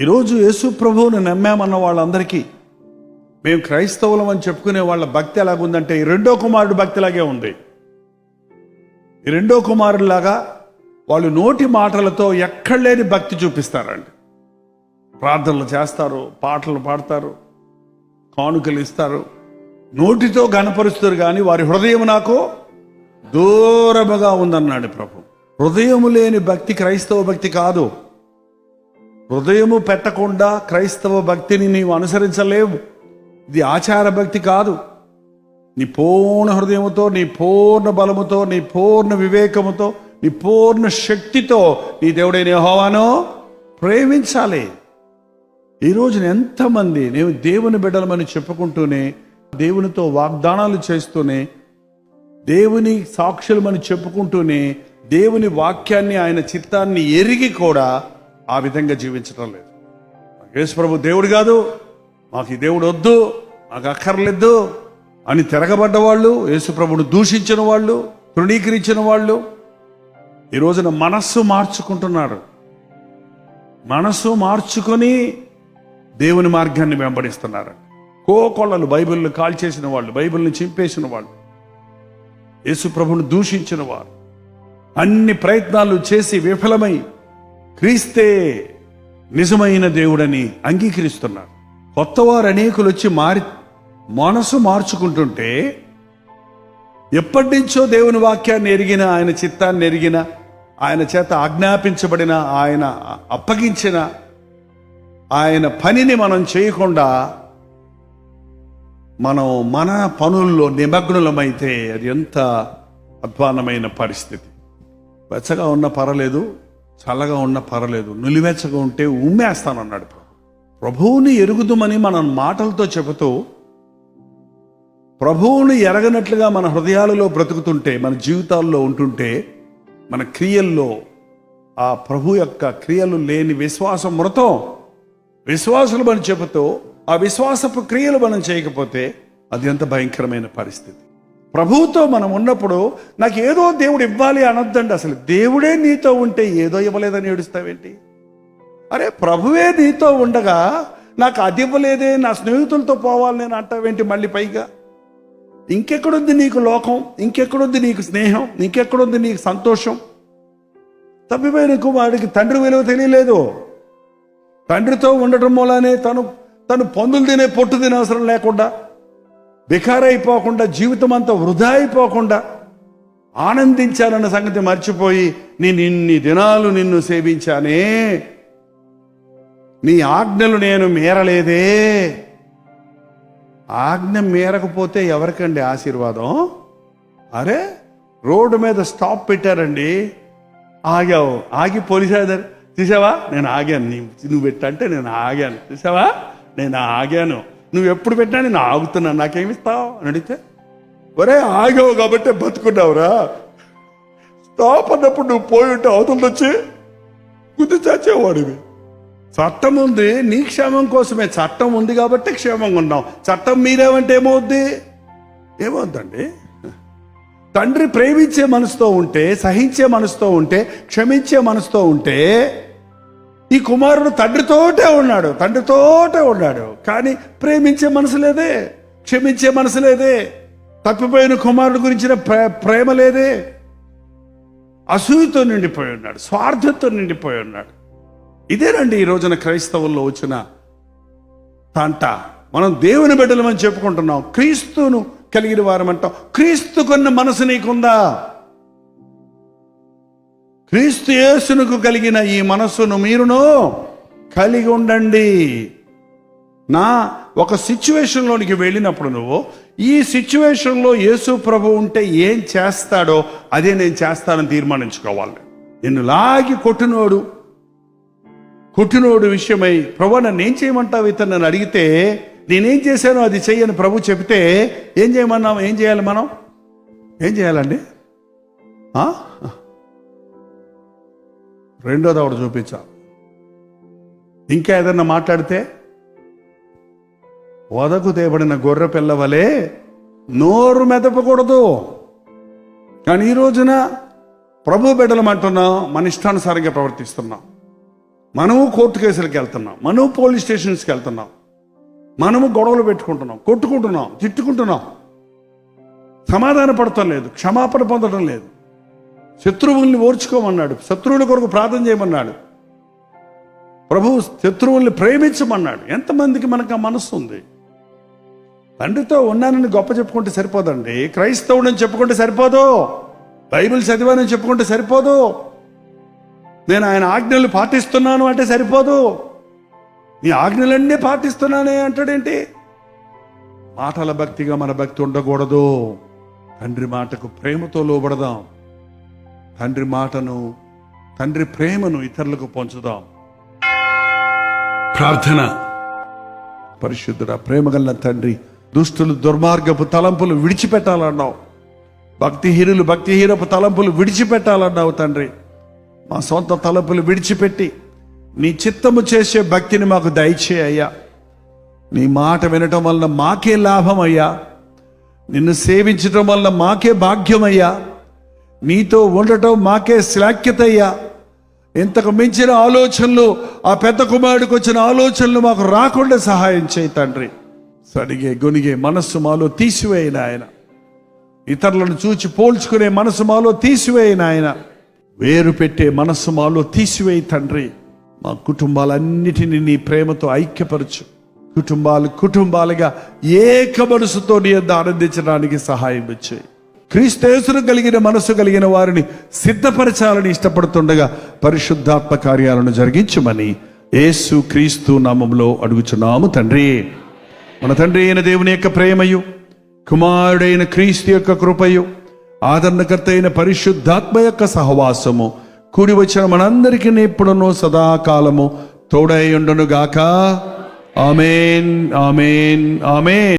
ఈరోజు యేసు ప్రభువుని నమ్మామన్న వాళ్ళందరికీ మేము క్రైస్తవులం అని చెప్పుకునే వాళ్ళ భక్తి ఎలాగుందంటే ఈ రెండో కుమారుడు భక్తిలాగే ఉంది. ఈ రెండో కుమారుడిలాగా వాళ్ళు నోటి మాటలతో ఎక్కడ లేని భక్తి చూపిస్తారండి. ప్రార్థనలు చేస్తారు పాటలు పాడతారు కానుకలు ఇస్తారు. నోటితో గనపరుస్తారు కానీ వారి హృదయం నాకు దూరముగా ఉందన్నాడు ప్రభు. హృదయము లేని భక్తి క్రైస్తవ భక్తి కాదు. హృదయము పెట్టకుండా క్రైస్తవ భక్తిని నీవు అనుసరించలేవు. ఇది ఆచార భక్తి కాదు. నీ పూర్ణ హృదయముతో నీ పూర్ణ బలముతో నీ పూర్ణ వివేకముతో నీ పూర్ణ శక్తితో నీ దేవుడైన యెహోవాను ప్రేమించాలి. ఈ రోజున ఎంతమంది నేను దేవుని బిడ్డలమని చెప్పుకుంటూనే దేవునితో వాగ్దానాలు చేస్తూనే దేవుని సాక్షులమని చెప్పుకుంటూనే దేవుని వాక్యాన్ని ఆయన చిత్తాన్ని ఎరిగి కూడా ఆ విధంగా జీవించడం లేదు. యేసు ప్రభు దేవుడు కాదు మాకు ఈ దేవుడు వద్దు మాకు అక్కర్లేదు అని తిరగబడ్డ వాళ్ళు యేసుప్రభుని దూషించిన వాళ్ళు తృణీకరించిన వాళ్ళు ఈ రోజున మనస్సు మార్చుకుంటున్నారు. మనస్సు మార్చుకొని దేవుని మార్గాన్ని వెంబడిస్తున్నారు. కోకొల్లలు బైబిల్ని కాల్చేసిన వాళ్ళు బైబిల్ని చింపేసిన వాళ్ళు యేసుప్రభుని దూషించిన వారు అన్ని ప్రయత్నాలు చేసి విఫలమై క్రీస్తే నిజమైన దేవుడని అంగీకరిస్తున్నారు. కొత్తవారు అనేకులు వచ్చి మారి మనసు మార్చుకుంటుంటే ఎప్పటి నుంచో దేవుని వాక్యాన్ని ఎరిగిన ఆయన చిత్తాన్ని ఎరిగిన ఆయన చేత ఆజ్ఞాపించబడిన ఆయన అప్పగించిన ఆయన పనిని మనం చేయకుండా మనం మన పనుల్లో నిమగ్నులమైతే అది ఎంత అధ్వానమైన పరిస్థితి. వెచ్చగా ఉన్న పర్వాలేదు. చల్లగా ఉన్న పర్వాలేదు నులివెచ్చగా ఉంటే ఉమ్మేస్తానన్నాడు ప్రభు. ప్రభువుని ఎరుగుదుమని మనం మాటలతో చెబుతూ ప్రభువుని ఎరగనట్లుగా మన హృదయాలలో బ్రతుకుతుంటే మన జీవితాల్లో ఉంటుంటే మన క్రియల్లో ఆ ప్రభు యొక్క క్రియలు లేని విశ్వాసం మృతం. విశ్వాసులు మనం చెబుతూ ఆ విశ్వాసపు క్రియలు మనం చేయకపోతే అది ఎంత భయంకరమైన పరిస్థితి. ప్రభువుతో మనం ఉన్నప్పుడు నాకు ఏదో దేవుడు ఇవ్వాలి అనొద్దండి. అసలు దేవుడే నీతో ఉంటే ఏదో ఇవ్వలేదని ఏడుస్తావేంటి? అరే ప్రభువే నీతో ఉండగా నాకు అది ఇవ్వలేదే నా స్నేహితులతో పోవాలి నేను అంటావేంటి మళ్ళీ పైగా? ఇంకెక్కడుంది నీకు లోకం? ఇంకెక్కడుంది నీకు స్నేహం? ఇంకెక్కడుంది నీకు సంతోషం? తప్పిపోయిన కుమారుడికి తండ్రి విలువ తెలియలేదు. తండ్రితో ఉండటం మూలానే తను తను పందులు తినే పొట్టు తినే అవసరం లేకుండా బికారైపోకుండా జీవితం అంతా వృధా అయిపోకుండా ఆనందించాలన్న సంగతి మర్చిపోయి నేను ఇన్ని దినాలు నిన్ను సేవించానే. నీ ఆజ్ఞలు నేను మేరలేదే. ఆజ్ఞ మేరకపోతే ఎవరికండి ఆశీర్వాదం? అరే రోడ్డు మీద స్టాప్ పెట్టారండి. ఆగావు. ఆగి పోలీసారు అధికారి, చూసావా నేను ఆగాను. నీ నువ్వు పెట్టంటే నేను ఆగాను. చూసావా నేను ఆగాను. నువ్వు ఎప్పుడు పెట్టినా నేను ఆగుతున్నాను నాకేమిస్తావు? అని అడిగితే ఒరే ఆగావు కాబట్టి బతుకున్నావురా. స్టాప్ అన్నప్పుడు నువ్వు పోయి ఉంటే అవతల వచ్చి గుద్ది చచ్చేవాడివి చట్టం ఉంది నీ క్షేమం కోసమే. చట్టం ఉంది కాబట్టి క్షేమంగా ఉన్నాం చట్టం మీరేమంటే ఏమవుద్ది? ఏమవుద్దండి? తండ్రి ప్రేమించే మనసుతో ఉంటే సహించే మనసుతో ఉంటే క్షమించే మనసుతో ఉంటే ఈ కుమారుడు తండ్రితోటే ఉన్నాడు తండ్రితోటే ఉన్నాడు. కానీ ప్రేమించే మనసు లేదే క్షమించే మనసు లేదే తప్పిపోయిన కుమారుడు గురించిన ప్రే- ప్రేమ లేదే. అసూయతో నిండిపోయి ఉన్నాడు స్వార్థంతో నిండిపోయి ఉన్నాడు. ఇదేనండి ఈ రోజున క్రైస్తవుల్లో వచ్చిన తంట. మనం దేవుని బిడ్డలమని చెప్పుకుంటున్నాం క్రీస్తును కలిగిన వారమంటాం. క్రీస్తుకున్న మనసు నీకుందా? క్రీస్తు యేసునకు కలిగిన ఈ మనస్సును మీరును కలిగి ఉండండి. నా ఒక సిచ్యువేషన్లోనికి వెళ్ళినప్పుడు నువ్వు ఈ సిచ్యువేషన్లో యేసు ప్రభు ఉంటే ఏం చేస్తాడో అదే నేను చేస్తానని తీర్మానించుకోవాలి. నిన్ను లాగి కొట్టినోడు కొట్టినోడు విషయమై ప్రభు నన్ను ఏం చేయమంటావు ఇతను నన్ను అడిగితే నేనేం చేశానో అది చెయ్యని ప్రభు చెబితే ఏం చేయమన్నాం ఏం చేయాలి మనం? ఏం చేయాలండి? ఆ? రెండోది ఒకటి చూపించా. ఇంకా ఏదన్నా మాట్లాడితే వదకు తేబడిన గొర్రె పిల్ల వలె నోరు మెదపకూడదు. కానీ ఈ రోజున ప్రభు బిడ్డలం అంటున్నాం మన ఇష్టానుసారంగా ప్రవర్తిస్తున్నాం. మనము కోర్టు కేసులకు వెళ్తున్నాం మనము పోలీస్ స్టేషన్స్కి వెళ్తున్నాం మనము గొడవలు పెట్టుకుంటున్నాం కొట్టుకుంటున్నాం తిట్టుకుంటున్నాం. సమాధాన పడటం లేదు క్షమాపణ పొందడం లేదు. శత్రువుల్ని ఓర్చుకోమన్నాడు. శత్రువుల కొరకు ప్రార్థన చేయమన్నాడు. ప్రభు శత్రువుల్ని ప్రేమించమన్నాడు. ఎంతమందికి మనకు ఆ మనస్సు ఉంది? తండ్రితో ఉన్నానని గొప్ప చెప్పుకుంటే సరిపోదండి. క్రైస్తవుడని చెప్పుకుంటే సరిపోదు. బైబిల్ చదివానని చెప్పుకుంటే సరిపోదు. నేను ఆయన ఆజ్ఞలు పాటిస్తున్నాను అంటే సరిపోదు. నీ ఆజ్ఞలన్నీ పాటిస్తున్నానే అంటాడేంటి? మాటల భక్తిగా మన భక్తి ఉండకూడదు. తండ్రి మాటకు ప్రేమతో లోబడదాం. తండ్రి మాటను తండ్రి ప్రేమను ఇతరులకు పంచుదాం. ప్రార్థన. పరిశుద్ధుడ ప్రేమగల తండ్రి దుష్టులు దుర్మార్గపు తలంపులు విడిచిపెట్టాలన్నావు. భక్తిహీనులు భక్తిహీనపు తలంపులు విడిచిపెట్టాలన్నావు తండ్రి. మా సొంత తలంపులు విడిచిపెట్టి నీ చిత్తము చేసే భక్తిని మాకు దయచే అయ్యా నీ మాట వినటం వలన మాకే లాభం అయ్యా నిన్ను సేవించటం వలన మాకే భాగ్యమయ్యా. నీతో ఉండటం మాకే శ్లాఖ్యతయ్యా ఇంతకు మించిన ఆలోచనలు ఆ పెద్ద కుమారుడికి వచ్చిన ఆలోచనలు మాకు రాకుండా సహాయం చేయి తండ్రి. సడిగే గొనిగే మనస్సు మాలో తీసివేయిన ఆయన ఇతరులను చూచి పోల్చుకునే మనసు మాలో తీసివేయిన ఆయన వేరు పెట్టే మనస్సు మాలో తీసివేయి తండ్రి. మా కుటుంబాలన్నిటినీ నీ ప్రేమతో ఐక్యపరచు. కుటుంబాలు కుటుంబాలుగా ఏక మనసుతో నీ ఆనందించడానికి సహాయం వచ్చాయి క్రీస్తేసును కలిగిన మనసు కలిగిన వారిని సిద్ధపరచాలని ఇష్టపడుతుండగా పరిశుద్ధాత్మ కార్యాలను జరిగించమని యేసు క్రీస్తు నామంలో అడుగుచున్నాము తండ్రి. మన తండ్రి అయిన దేవుని యొక్క ప్రేమయు కుమారుడైన క్రీస్తు యొక్క కృపయు ఆదరణకర్త అయిన పరిశుద్ధాత్మ యొక్క సహవాసము కూడి వచ్చిన మనందరికీ ఇప్పుడును సదాకాలము తోడై ఉండును గాక ఆమెన్ ఆమెన్ ఆమెన్.